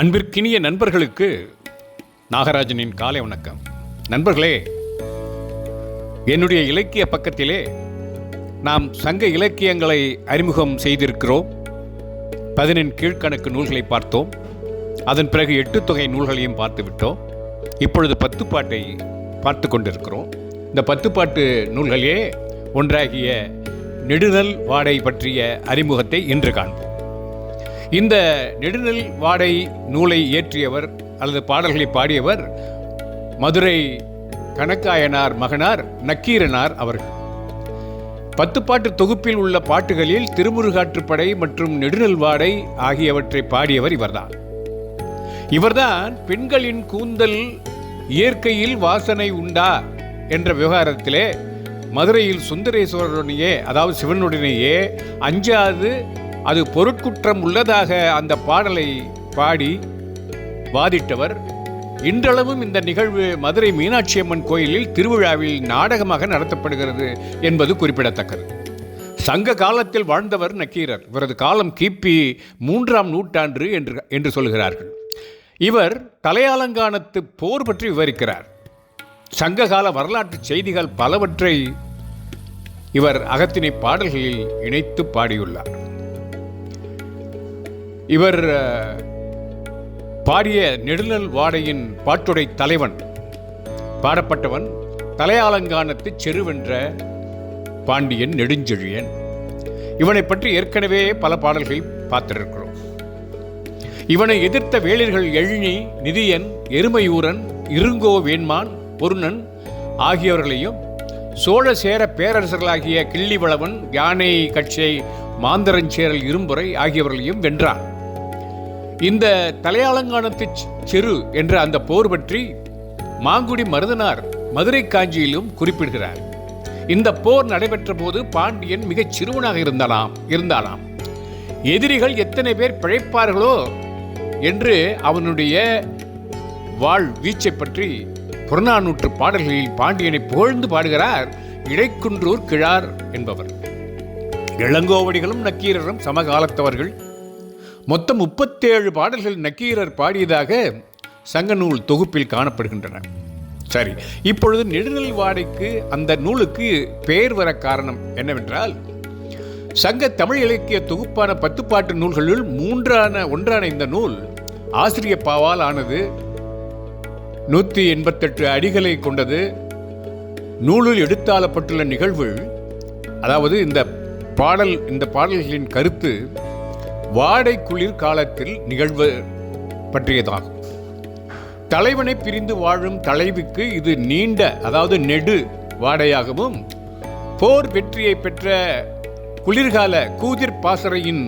அன்பிற்கினிய நண்பர்களுக்கு நாகராஜனின் காலை வணக்கம். நண்பர்களே என்னுடைய இலக்கிய பக்கத்திலே நாம் சங்க இலக்கியங்களை அறிமுகம் செய்திருக்கிறோம். பதினெண் கீழ்க்கணக்கு நூல்களை பார்த்தோம். அதன் பிறகு எட்டு தொகை நூல்களையும் பார்த்து விட்டோம் இப்பொழுது பத்துப்பாட்டை பார்த்து கொண்டிருக்கிறோம். இந்த பத்துப்பாட்டு நூல்களே ஒன்றாகிய நெடுதல் வாடை பற்றிய அறிமுகத்தை இன்று காண்போம். இந்த நெடுநெல் வாடை நூலை இயற்றியவர் அல்லது பாடல்களை பாடியவர் மதுரை கணக்காயனார் மகனார் நக்கீரனார் அவர்கள். பத்து பாட்டு தொகுப்பில் உள்ள பாட்டுகளில் திருமுருகாற்றுப்படை மற்றும் நெடுநல்வாடை ஆகியவற்றை பாடியவர் இவர்தான். இவர்தான் பெண்களின் கூந்தல் இயற்கையில் வாசனை உண்டா என்ற விவகாரத்திலே மதுரையில் சுந்தரேஸ்வரனுடைய அதாவது சிவனுடனேயே அஞ்சாது அது பொருட்குற்றம் உள்ளதாக அந்த பாடலை பாடி வாதிட்டவர் இன்றளவும் இந்த நிகழ்வு மதுரை மீனாட்சி அம்மன் கோயிலில் திருவிழாவில் நாடகமாக நடத்தப்படுகிறது என்பது குறிப்பிடத்தக்கது. சங்க காலத்தில் வாழ்ந்தவர் நக்கீரர். இவரது காலம் கிபி மூன்றாம் நூற்றாண்டு என்று என்று சொல்கிறார்கள். இவர் தலையாலங்கானத்து போர் பற்றி விவரிக்கிறார். சங்ககால வரலாற்று செய்திகள் பலவற்றை இவர் அகத்தினை பாடல்களில் இணைத்து பாடியுள்ளார். இவர் பாடிய நெடுநல் வாடையின் பாட்டுடை தலைவன். பாடப்பட்டவன் தலையாலங்கானத்து செருவென்ற பாண்டியன் நெடுஞ்செழியன். இவனை பற்றி ஏற்கனவே பல பாடல்கள் பார்த்திருக்கிறோம். இவனை எதிர்த்த வேளிர்கள் எழினி நிதியன் எருமையூரன் இருங்கோ வேண்மான் பொருணன் ஆகியவர்களையும் சோழ சேர பேரரசர்களாகிய கிள்ளிவளவன் யானை கட்சியை மாந்தரஞ்சேரல் இரும்புரை ஆகியவர்களையும் வென்றான். இந்த தலையாலங்கானத்துச் செரு என்ற அந்த போர் பற்றி மாங்குடி மருதனார் மதுரை காஞ்சியிலும் குறிப்பிடுகிறார். இந்த போர் நடைபெற்ற போது பாண்டியன் மிகச் சிறுவனாக இருந்தாலாம் இருந்தாலாம். எதிரிகள் எத்தனை பேர் பிழைப்பார்களோ என்று அவனுடைய வாழ் வீச்சை பற்றி புறநானூற்று பாடல்களில் பாண்டியனை புகழ்ந்து பாடுகிறார் இடைக்குன்றூர் கிழார் என்பவர். இளங்கோவடிகளும் நக்கீரரும் சமகாலத்தவர்கள் மொத்தம் முப்பத்தேழு பாடல்கள் நக்கீரர் பாடியதாக சங்கநூல் தொகுப்பில் காணப்படுகின்றன. சரி இப்பொழுது நெடுநல் வாடைக்கு அந்த நூலுக்கு பெயர் வர காரணம் என்னவென்றால் சங்க தமிழ் இலக்கிய தொகுப்பான பத்துப்பாட்டு நூல்களுள் மூன்றான ஒன்றான இந்த நூல் ஆசிரிய பாவால் ஆனது நூற்றி எண்பத்தெட்டு அடிகளை கொண்டது. நூலில் எடுத்தாளப்பட்டுள்ள நிகழ்வு அதாவது இந்த பாடல் இந்த பாடல்களின் கருத்து வாடை குளிர் காலத்தில் நிகழ்வு பற்றியதாகும். தலைவனை பிரிந்து வாழும் தலைவிக்கு இது நீண்ட அதாவது நெடு வாடையாகவும் போர் வெற்றியை பெற்ற குளிர்கால கூதிர் பாசறையின்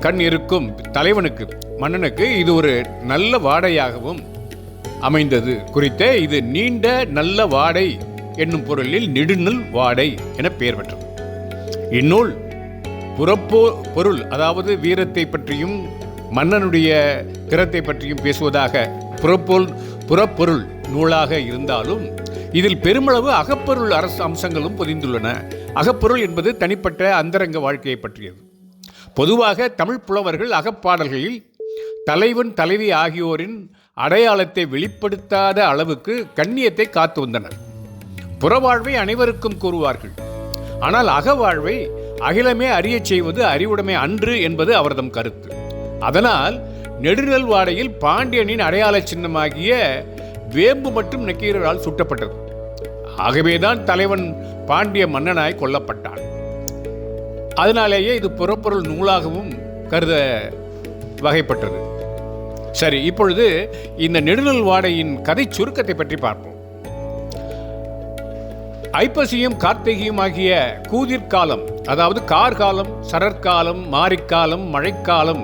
கண் இருக்கும் தலைவனுக்கு மன்னனுக்கு இது ஒரு நல்ல வாடையாகவும் அமைந்தது. குறித்த இது நீண்ட நல்ல வாடை என்னும் பொருளில் நெடுநல் வாடை என பெயர் பெற்றது. இந்நூல் புறப்போ பொருள் அதாவது வீரத்தை பற்றியும் மன்னனுடைய திறத்தை பற்றியும் பேசுவதாக புறப்பொருள் புறப்பொருள் நூலாக இருந்தாலும் இதில் பெருமளவு அகப்பொருள் அரசு அம்சங்களும் பொதிந்துள்ளன. அகப்பொருள் என்பது தனிப்பட்ட அந்தரங்க வாழ்க்கையை பற்றியது. பொதுவாக தமிழ் புலவர்கள் அகப்பாடல்களில் தலைவன் தலைவி ஆகியோரின் அடையாளத்தை வெளிப்படுத்தாத அளவுக்கு கண்ணியத்தை காத்து வந்தனர். புறவாழ்வை அனைவருக்கும் கூறுவார்கள். ஆனால் அகவாழ்வை அகிலமே அறியச் செய்வது அறிவுடைமை அன்று என்பது அவர்தம் கருத்து. அதனால் நெடுநல் வாடையில் பாண்டியனின் அடையாள சின்னமாகிய வேம்பு மற்றும் நக்கீரரால் சுட்டப்பட்டது. ஆகவேதான் தலைவன் பாண்டிய மன்னனாய் கொல்லப்பட்டான். அதனாலேயே இது புறப்பொருள் நூலாகவும் கருத வகைப்பட்டது. சரி இப்பொழுது இந்த நெடுநல் வாடையின் கதை சுருக்கத்தை பற்றி பார்ப்போம். ஐப்பசியும் கார்த்திகையும் ஆகிய கூதிர்காலம் அதாவது கார்காலம் சரற்காலம் மாரிக்காலம் மழைக்காலம்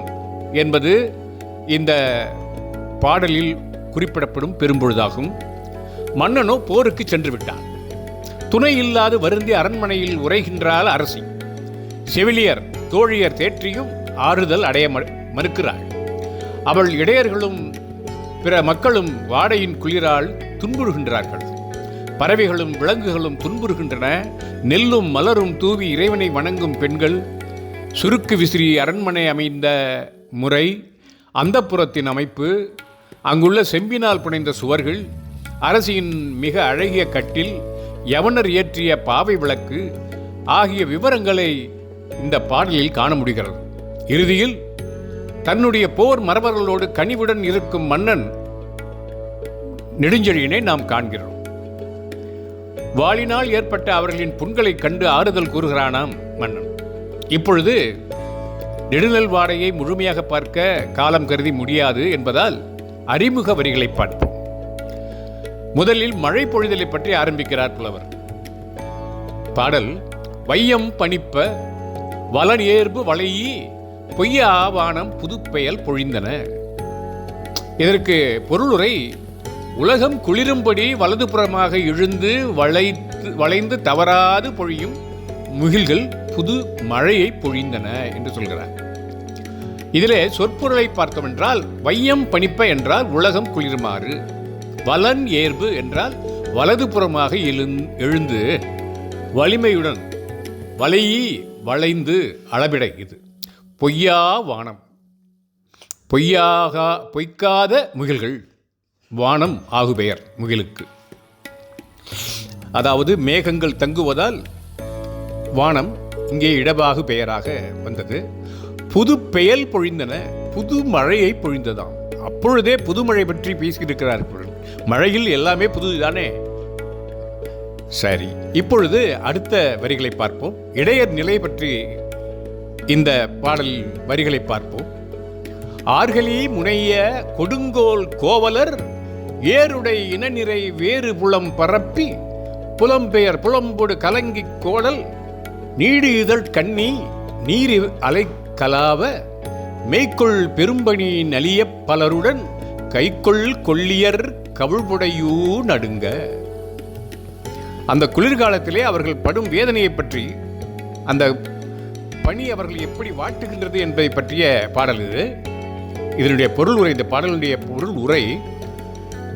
என்பது இந்த பாடலில் குறிப்பிடப்படும் பெரும்பொழுதாகும். மன்னனோ போருக்கு சென்று விட்டான். துணை இல்லாது வருந்தி அரண்மனையில் உரைகின்றாள் அரசி. செவிலியர் தோழியர் தேற்றியும் ஆறுதல் அடைய மறுக்கிறாள். அவள் இடையர்களும் பிற மக்களும் வாடையின் குளிரால் துன்புறுகின்றார்கள். பறவைகளும் விலங்குகளும் துன்புறுகின்றன. நெல்லும் மலரும் தூவி இறைவனை வணங்கும் பெண்கள். சுருக்கு விசிறி அரண்மனை அமைந்த முறை அந்த புறத்தின் அமைப்பு அங்குள்ள செம்பினால் புனைந்த சுவர்கள் அரசியின் மிக அழகிய கட்டில் யவனர் இயற்றிய பாவை விளக்கு ஆகிய விவரங்களை இந்த பாடலில் காண முடிகிறது. இறுதியில் தன்னுடைய போர் மரபர்களோடு கனிவுடன் இருக்கும் மன்னன் நெடுஞ்செழியனை நாம் காண்கிறோம். வாளினால் ஏற்பட்ட அவர்களின் புண்களைக் கண்டு ஆறுதல் கூறுகிறானாம் மன்னன். இப்பொழுது நெடுநல் வாடையை முழுமையாக பார்க்க காலம் கருதி முடியாது என்பதால் அறிமுக வரிகளை பார்ப்போம். முதலில் மழை பொழிதலை பற்றி ஆரம்பிக்கிறார் புலவர். பாடல் வையம் பணிப்ப வளன் ஏற்பு வளையி பொய்ய ஆவானம் புதுப்பெயல் பொழிந்தன. இதற்கு பொருளுரை உலகம் குளிரும்படி வலதுபுறமாக இழுந்து வளைத்து வளைந்து தவறாது பொழியும் முகில்கள் புது மழையை பொழிந்தன என்று சொல்கிறார். இதிலே சொற்பொருளை பார்த்தோம் என்றால் வையம் பணிப்ப என்றால் உலகம் குளிருமாறு வலன் ஏர்பு என்றால் வலதுபுறமாக எழுந் எழுந்து வலிமையுடன் வளையி வளைந்து அளவிட இது. பொய்யா வானம் பொய்யாக பொய்க்காத முகில்கள் வானம் ஆகுபெயர் முகிலுக்கு. அதாவது மேகங்கள் தங்குவதால் வானம் இங்கே இடபாகு பெயராக வந்தது. புது பெயல் பொழிந்தன புது மழையை பொழிந்ததாம். அப்பொழுதே புதுமழை பற்றி பேசியிருக்கிறார்கள் மழையில் எல்லாமே புதுதானே சரி இப்பொழுது அடுத்த வரிகளை பார்ப்போம். இடையர் நிலை பற்றி இந்த பாடல் வரிகளை பார்ப்போம். ஆர்களி முனைய கொடுங்கோல் கோவலர் ஏருடை இனநிறை வேறு புலம் பரப்பி புலம்பெயர் புலம்பொடு கலங்கிக் கோடல் நீடு இதழ் கண்ணி நீரி அலை கலாவ மெய்க்குள் பெரும்பணி நலிய பலருடன் கைக்குள் கொள்ளியர் கவிழ்புடையூ நடுங்க. அந்த குளிர்காலத்திலே அவர்கள் படும் வேதனையை பற்றி அந்த பணி அவர்கள் எப்படி வாட்டுகின்றது என்பதை பற்றிய பாடல் இது. இதனுடைய பொருள் உரை இந்த பாடலுடைய பொருள் உரை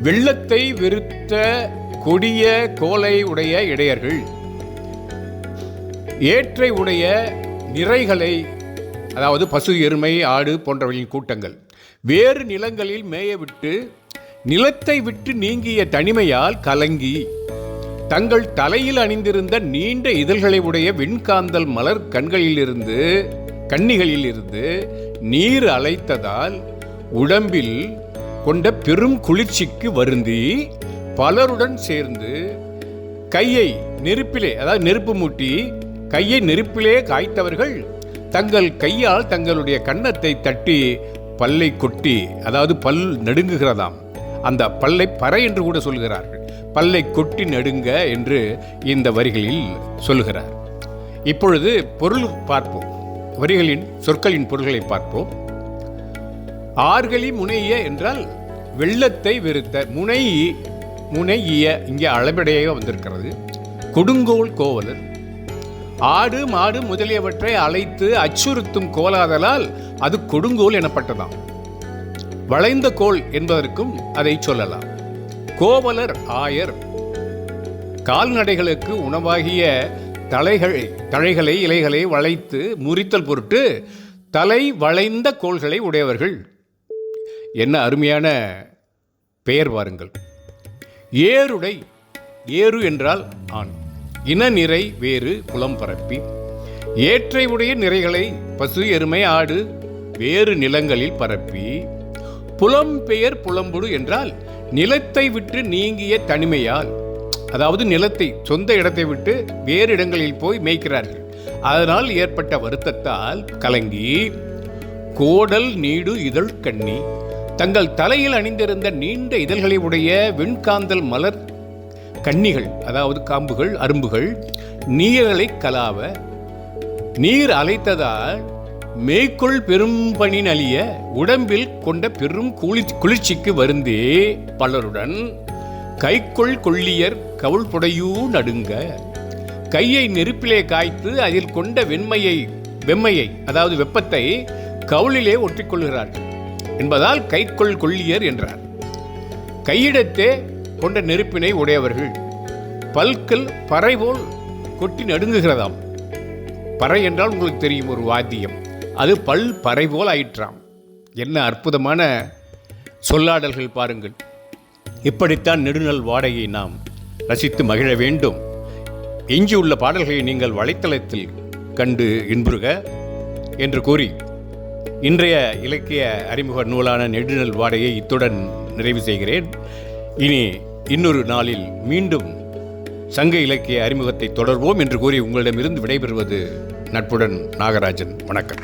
வெள்ளத்தை வெறுத்த கொடிய கோலை உடைய இடையர்கள். ஏற்றை உடைய நிறைகளை அதாவது பசு எருமை ஆடு போன்றவர்களின் கூட்டங்கள் வேறு நிலங்களில் மேய விட்டு நிலத்தை விட்டு நீங்கிய தனிமையால் கலங்கி தங்கள் தலையில் அணிந்திருந்த நீண்ட இதழ்களை உடைய வெண்காந்தல் மலர் கண்களிலிருந்து கன்னிகளில் இருந்து நீர் அலைத்ததால் உடம்பில் கொண்ட பெரும் குளிர்ச்சிக்கு வருந்தி பலருடன் சேர்ந்து கையை நெருப்பிலே அதாவது நெருப்பு மூட்டி கையை நெருப்பிலே காய்த்தவர்கள் தங்கள் கையால் தங்களுடைய கன்னத்தை தட்டி பல்லை கொட்டி அதாவது பல் நடுங்குகிறதாம். அந்த பல்லை பறை என்று கூட சொல்கிறார்கள். பல்லை கொட்டி நடுங்க என்று இந்த வரிகளில் சொல்கிறார். இப்பொழுது பொருள் பார்ப்போம். வரிகளின் சொற்களின் பொருள்களை பார்ப்போம். ஆர்கலி முனைய என்றால் வெள்ளத்தை வெறுத்த முனை முனைய இங்கே அளவிடையாக வந்திருக்கிறது. கொடுங்கோல் கோவலர். ஆடு மாடு முதலியவற்றை அழைத்து அச்சுறுத்தும் கோலாதலால் அது கொடுங்கோல் எனப்பட்டதாம். வளைந்த கோல் என்பதற்கும் அதை சொல்லலாம். கோவலர் ஆயர். கால்நடைகளுக்கு உணவாகிய தலைகள் தழைகளை இலைகளை வளைத்து முறித்தல் பொருட்டு தலை வளைந்த கோள்களை உடையவர்கள். என்ன அருமையான பெயர் பாருங்கள் ஏருடை ஏறு என்றால் ஆண். இன நிறை வேறு புலம் பரப்பி. ஏற்றை உடைய நிறைகளை பசு எருமை ஆடு வேறு நிலங்களில் பரப்பி. புலம்பெயர் புலம்புடு என்றால் நிலத்தை விட்டு நீங்கிய தனிமையால். அதாவது நிலத்தை சொந்த இடத்தை விட்டு வேறு இடங்களில் போய் மேய்க்கிறார்கள். அதனால் ஏற்பட்ட வருத்தத்தால் கலங்கி கோடல் நீடு இதழ் கண்ணி தங்கள் தலையில் அணிந்திருந்த நீண்ட இதழ்களை உடைய வெண்காந்தல் மலர் கன்னிகள் அதாவது காம்புகள் அரும்புகள் நீரலை கலாவ நீர் அலைத்ததால் மேய்க்குள் பெரும் பணி நலிய உடம்பில் கொண்ட பெரும் குளி குளிர்ச்சிக்கு வருந்தே பலருடன் கைக்குள் கொள்ளியர் கவுள் புடையூ நடுங்க கையை நெருப்பிலே காய்த்து அதில் கொண்ட வெண்மையை வெம்மையை அதாவது வெப்பத்தை கவுளிலே ஒட்டிக்கொள்கிறார்கள். என்பதால் கைக்கொள் கொள்ளியர் என்றார். கையிடத்தே கொண்ட நெருப்பினை உடையவர்கள் பல்கல் பறை போல் கொட்டி நடுங்குகிறதாம். பறை என்றால் உங்களுக்கு தெரியும் ஒரு வாத்தியம். அது பல் பறை போல் ஆயிற்றாம். என்ன அற்புதமான சொல்லாடல்கள் பாருங்கள். இப்படித்தான் நெடுநல் வாடகை நாம் ரசித்து மகிழ வேண்டும். எஞ்சியுள்ள பாடல்களை நீங்கள் வலைத்தளத்தில் கண்டு இன்புறுக என்று கூறி இன்றைய இலக்கிய அறிமுக நூலான நெடுநல் வாடையை இத்துடன் நிறைவு செய்கிறேன். இனி இன்னொரு நாளில் மீண்டும் சங்க இலக்கிய அறிமுகத்தை தொடர்வோம் என்று கூறி உங்களிடமிருந்து விடைபெறுவது நட்புடன் நாகராஜன். வணக்கம்.